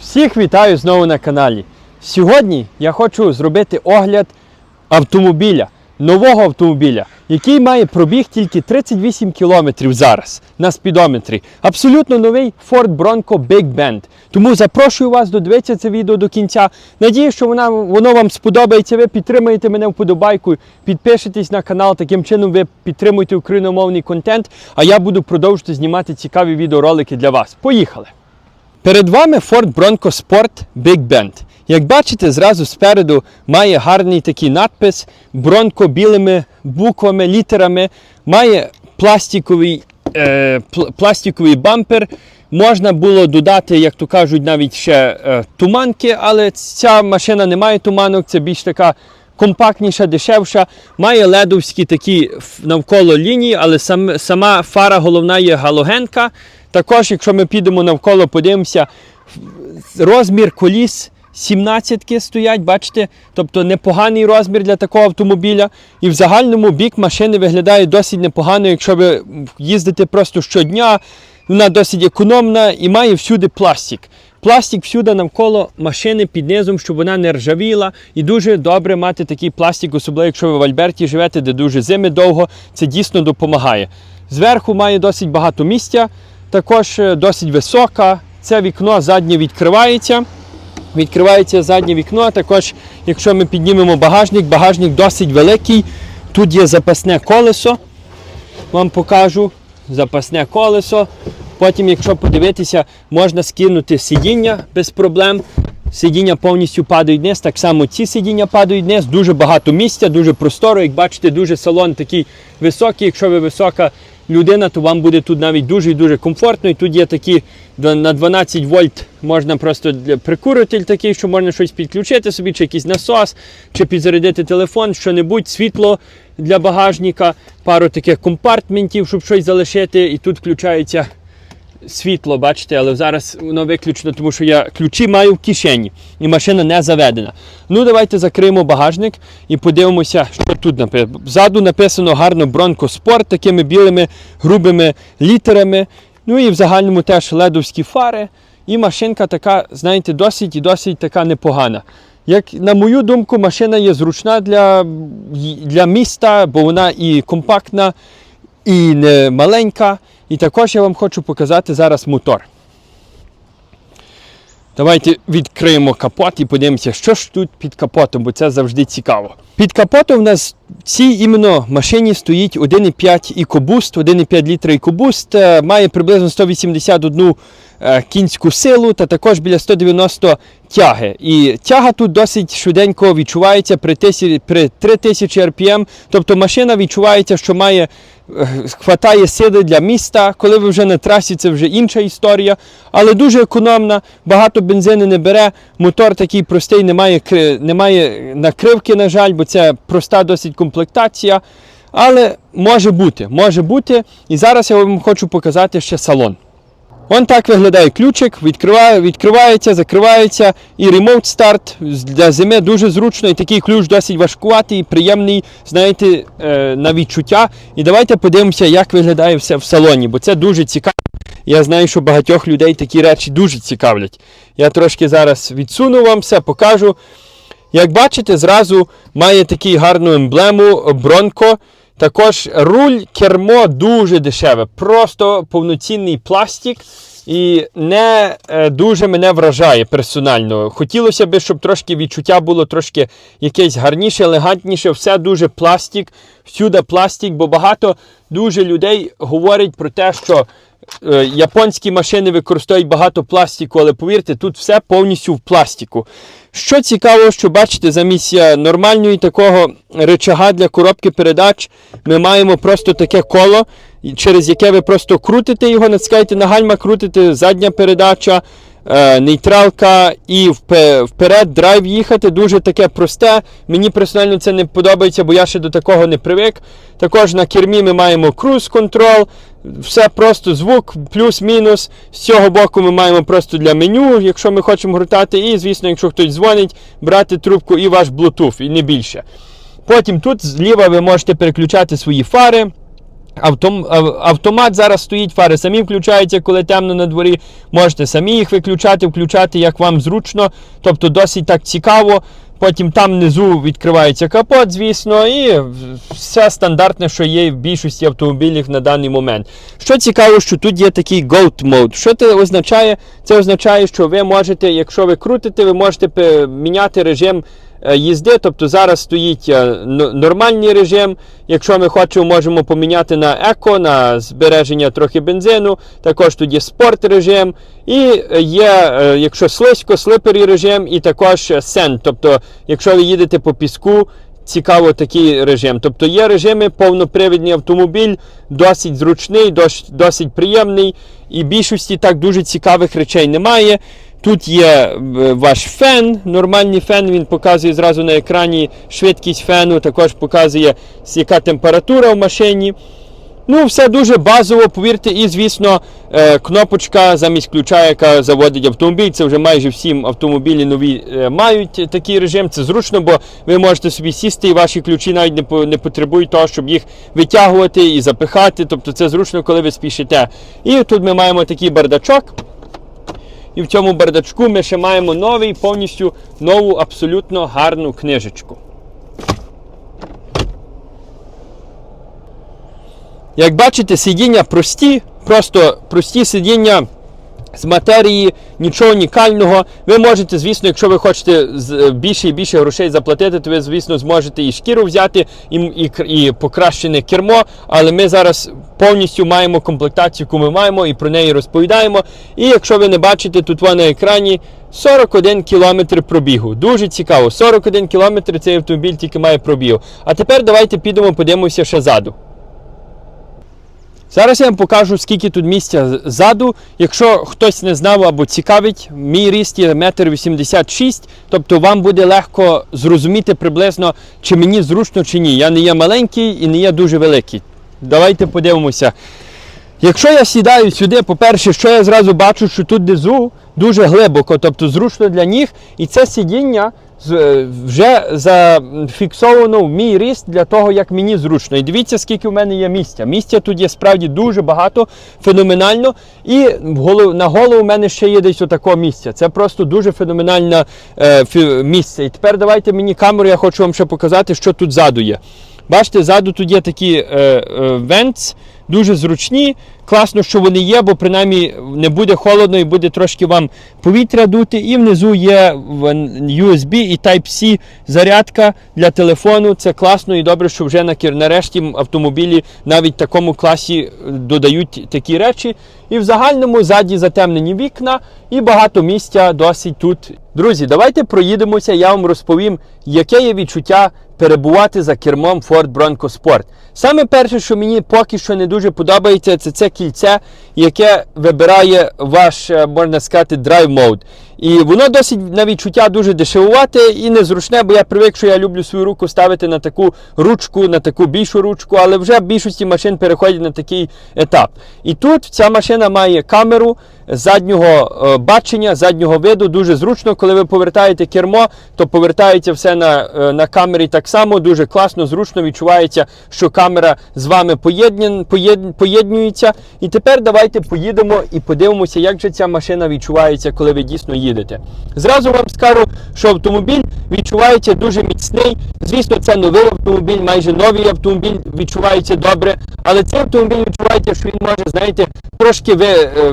Всіх вітаю знову на каналі. Сьогодні я хочу зробити огляд автомобіля, нового автомобіля, який має пробіг тільки 38 км зараз на спідометрі. Абсолютно новий Ford Bronco Big Bend. Тому запрошую вас додивитися це відео до кінця. Надію, що вона, воно вам сподобається. Ви підтримаєте мене вподобайкою, підпишитесь на канал. Таким чином ви підтримуєте україномовний контент, а я буду продовжувати знімати цікаві відеоролики для вас. Поїхали! Перед вами Ford Bronco Sport Big Bend. Як бачите, зразу спереду має гарний такий надпис Bronco білими буквами, літерами, має пластиковий, е, пластиковий бампер. Можна було додати, як то кажуть, навіть ще е, туманки, але ця машина не має туманок, це більш така компактніша, дешевша. Має ледовські такі навколо лінії, але сам, сама фара головна є галогенка. Також, якщо ми підемо навколо, подивимося, розмір коліс 17 стоять, бачите? Тобто непоганий розмір для такого автомобіля. І в загальному бік машини виглядає досить непогано, якщо ви їздите просто щодня. Вона досить економна і має всюди пластик. Пластик всюди навколо машини під низом, щоб вона не ржавіла. І дуже добре мати такий пластик, особливо якщо ви в Альберті живете, де дуже зими довго, це дійсно допомагає. Зверху має досить багато місця, також е, досить висока. Це вікно заднє відкривається. Відкривається заднє вікно. Також, якщо ми піднімемо багажник, багажник досить великий. Тут є запасне колесо. Вам покажу запасне колесо. Потім, якщо подивитися, можна скинути сидіння без проблем. Сидіння повністю падають вниз. Так само ці сидіння падають вниз. Дуже багато місця, дуже просторо. Як бачите, дуже салон такий високий. Якщо ви висока людина, то вам буде тут навіть дуже і дуже комфортно. І тут є такі на 12 вольт можна просто прикуритель такий, що можна щось підключити собі, чи якийсь насос, чи підзарядити телефон, що-небудь, світло для багажника, пару таких компартментів, щоб щось залишити. І тут включається світло, бачите, але зараз воно виключено, тому що я ключі маю в кишені і машина не заведена. Ну, давайте закриємо багажник і подивимося, що тут написано. Ззаду написано гарно Sport такими білими грубими літерами. Ну і в загальному теж ледовські фари. І машинка така, знаєте, досить і досить така непогана. Як на мою думку, машина є зручна для, для міста, бо вона і компактна, і не маленька. І також я вам хочу показати зараз мотор. Давайте відкриємо капот і подивимося, що ж тут під капотом, бо це завжди цікаво. Під капотом у нас в цій іменно машині стоїть 1,5 EcoBoost, 1,5 літра EcoBoost, е, має приблизно 181 е, кінську силу та також біля 190 тяги. І тяга тут досить швиденько відчувається при, тисі- при 3000 RPM, тобто машина відчувається, що має е, хватає сили для міста. Коли ви вже на трасі, це вже інша історія. Але дуже економна, багато бензину не бере. Мотор такий простий, кри- немає накривки, на жаль, бо це проста досить комплектація. Але може бути, може бути. І зараз я вам хочу показати ще салон. Он так виглядає ключик, відкриває, відкривається, закривається і ремоут старт для зими дуже зручно. І такий ключ досить важкуватий, приємний, знаєте, е, на відчуття. І давайте подивимося, як виглядає все в салоні, бо це дуже цікаво. Я знаю, що багатьох людей такі речі дуже цікавлять. Я трошки зараз відсуну вам все, покажу. Як бачите, зразу має таку гарну емблему Бронко. Також руль, кермо дуже дешеве, просто повноцінний пластик. І не е, дуже мене вражає персонально. Хотілося б, щоб трошки відчуття було трошки якесь гарніше, елегантніше. Все дуже пластик, всюди пластик, бо багато дуже людей говорять про те, що японські машини використовують багато пластику, але повірте, тут все повністю в пластику. Що цікаво, що бачите, замість е, нормальної такого речага для коробки передач, ми маємо просто таке коло, через яке ви просто крутите його, натискаєте на гальма, крутите задня передача, е, нейтралка і вперед драйв їхати. Дуже таке просте. Мені персонально це не подобається, бо я ще до такого не привик. Також на кермі ми маємо круз контрол. Все просто звук, плюс-мінус. З цього боку ми маємо просто для меню, якщо ми хочемо гуртати. І, звісно, якщо хтось дзвонить, брати трубку і ваш Bluetooth, і не більше. Потім тут зліва ви можете переключати свої фари. Автом, автомат зараз стоїть, фари самі включаються, коли темно на дворі. Можете самі їх виключати, включати, як вам зручно. Тобто досить так цікаво. Потім там внизу відкривається капот, звісно, і все стандартне, що є в більшості автомобілів на даний момент. Що цікаво, що тут є такий Goat Mode. Що це означає? Це означає, що ви можете, якщо ви крутите, ви можете міняти режим їзди. Тобто зараз стоїть е, нормальний режим. Якщо ми хочемо, можемо поміняти на еко, на збереження трохи бензину. Також є спорт режим. І е, є, е, якщо слизько, слипері режим, і також е, сен. Тобто, якщо ви їдете по піску, цікаво такий режим. Тобто є режими, повнопривідний автомобіль, досить зручний, досить приємний. І більшості так дуже цікавих речей немає. Тут є е, ваш фен, нормальний фен, він показує зразу на екрані швидкість фену, також показує, яка температура в машині. Ну, все дуже базово, повірте, і, звісно, е, кнопочка замість ключа, яка заводить автомобіль. Це вже майже всі автомобілі нові е, мають такий режим. Це зручно, бо ви можете собі сісти, і ваші ключі навіть не, не потребують того, щоб їх витягувати і запихати. Тобто це зручно, коли ви спішите. І тут ми маємо такий бардачок. І в цьому бардачку ми ще маємо новий, повністю нову, абсолютно гарну книжечку. Як бачите, сидіння прості, просто прості сидіння з матерії, нічого унікального. Ви можете, звісно, якщо ви хочете більше і більше грошей заплатити, то ви, звісно, зможете і шкіру взяти, і, і, і покращене кермо. Але ми зараз повністю маємо комплектацію, яку ми маємо, і про неї розповідаємо. І якщо ви не бачите, тут во на екрані 41 кілометр пробігу. Дуже цікаво. 41 кілометр цей автомобіль тільки має пробігу. А тепер давайте підемо, подивимося ще ззаду. Зараз я вам покажу, скільки тут місця ззаду. Якщо хтось не знав або цікавить, мій ріст є 1,86 м, тобто вам буде легко зрозуміти приблизно, чи мені зручно, чи ні. Я не є маленький і не є дуже великий. Давайте подивимося. Якщо я сідаю сюди, по-перше, що я зразу бачу, що тут внизу дуже глибоко, тобто зручно для ніг, і це сидіння вже зафіксовано в мій ріст для того, як мені зручно. І дивіться, скільки в мене є місця. Місця тут є справді дуже багато, феноменально. І на голову в мене ще є десь отакого місця. Це просто дуже феноменальне е, місце. І тепер давайте мені камеру, я хочу вам ще показати, що тут ззаду є. Бачите, ззаду тут є такі е, е, вентс, дуже зручні. Класно, що вони є, бо принаймні не буде холодно і буде трошки вам повітря дути. І внизу є USB і Type-C зарядка для телефону. Це класно і добре, що вже на нарешті автомобілі навіть в такому класі е, додають такі речі. І в загальному ззаді затемнені вікна і багато місця досить тут. Друзі, давайте проїдемося, я вам розповім, яке є відчуття перебувати за кермом Ford Bronco Sport. Саме перше, що мені поки що не дуже подобається, це це кільце, яке вибирає ваш, е, можна сказати, драйв мод. І воно досить на відчуття дуже дешевувате і незручне, бо я привик, що я люблю свою руку ставити на таку ручку, на таку більшу ручку, але вже в більшості машин переходять на такий етап. І тут ця машина має камеру заднього е, бачення, заднього виду. Дуже зручно, коли ви повертаєте кермо, то повертається все на, е, на камері так само. Дуже класно, зручно відчувається, що камера з вами поєднан- поєд- поєднується. І тепер давайте поїдемо і подивимося, як же ця машина відчувається, коли ви дійсно їдете. Зразу вам скажу, що автомобіль відчувається дуже міцний. Звісно, це новий автомобіль, майже новий автомобіль відчувається добре, але цей автомобіль відчувається, що він може, знаєте, трошки ви, е,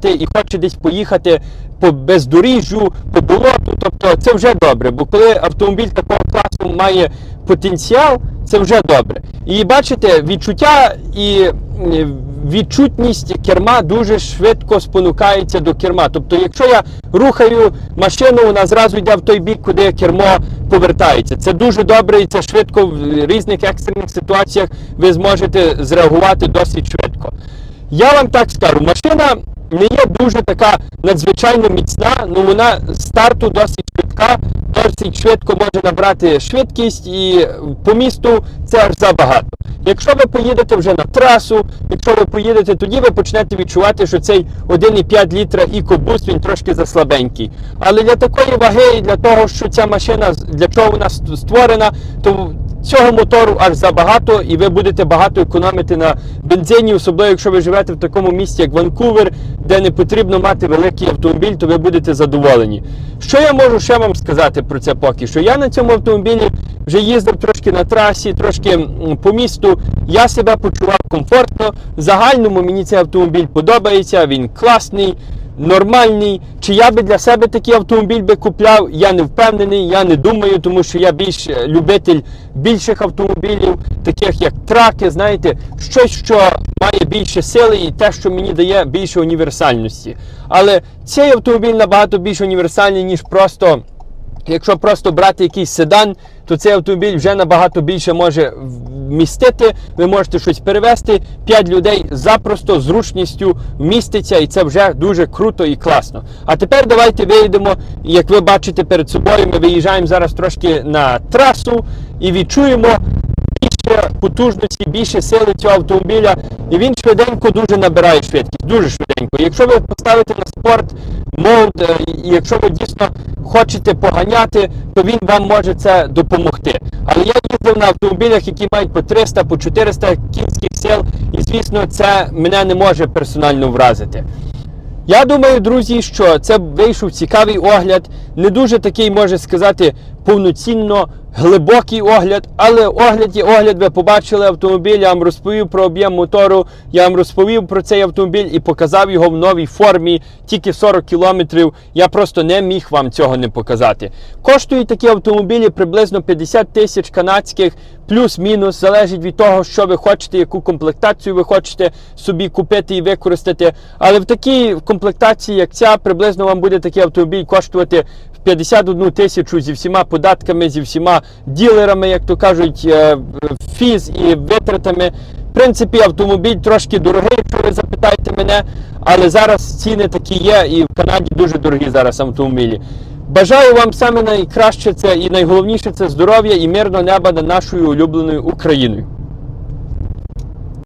використати і хоче десь поїхати по бездоріжжю, по болоту. Тобто це вже добре. Бо коли автомобіль такого класу має потенціал, це вже добре. І бачите, відчуття і е, відчутність керма дуже швидко спонукається до керма. Тобто, якщо я рухаю машину, вона зразу йде в той бік, куди кермо повертається. Це дуже добре і це швидко в різних екстрених ситуаціях ви зможете зреагувати досить швидко. Я вам так скажу, машина не є дуже така надзвичайно міцна, але вона з старту досить швидка, досить швидко може набрати швидкість і по місту це аж забагато. Якщо ви поїдете вже на трасу, якщо ви поїдете, тоді ви почнете відчувати, що цей 1,5 літра EcoBoost він трошки заслабенький. Але для такої ваги і для того, що ця машина для чого вона створена, то цього мотору аж забагато, і ви будете багато економити на бензині, особливо якщо ви живете в такому місті, як Ванкувер, де не потрібно мати великий автомобіль, то ви будете задоволені. Що я можу ще вам сказати про це поки що? Я на цьому автомобілі вже їздив трошки на трасі, трошки по місту. Я себе почував комфортно. В загальному мені цей автомобіль подобається, він класний нормальний. Чи я би для себе такий автомобіль би купляв, я не впевнений, я не думаю, тому що я більш е, любитель більших автомобілів, таких як траки, знаєте, щось, що має більше сили і те, що мені дає більше універсальності. Але цей автомобіль набагато більш універсальний, ніж просто. Якщо просто брати якийсь седан, то цей автомобіль вже набагато більше може вмістити. Ви можете щось перевезти. 5 людей запросто зручністю вміститься, і це вже дуже круто і класно. А тепер давайте виїдемо. Як ви бачите перед собою, ми виїжджаємо зараз трошки на трасу і відчуємо більше потужності, більше сили цього автомобіля, і він швиденько дуже набирає швидкість, дуже швиденько. Якщо ви поставите на спорт мод, е, якщо ви дійсно хочете поганяти, то він вам може це допомогти. Але я їздив на автомобілях, які мають по 300, по 400 кінських сил, і звісно, це мене не може персонально вразити. Я думаю, друзі, що це вийшов цікавий огляд, не дуже такий, може сказати, повноцінно глибокий огляд, але огляд є огляд, ви побачили автомобіль, я вам розповів про об'єм мотору, я вам розповів про цей автомобіль і показав його в новій формі, тільки 40 кілометрів. Я просто не міг вам цього не показати. Коштують такі автомобілі приблизно 50 тисяч канадських, плюс-мінус, залежить від того, що ви хочете, яку комплектацію ви хочете собі купити і використати. Але в такій комплектації, як ця, приблизно вам буде такий автомобіль коштувати 51 тисячу зі всіма податками, зі всіма ділерами, як то кажуть, е, фіз і витратами. В принципі, автомобіль трошки дорогий, якщо ви запитаєте мене, але зараз ціни такі є, і в Канаді дуже дорогі зараз автомобілі. Бажаю вам саме найкраще це і найголовніше це здоров'я і мирного неба над нашою улюбленою Україною.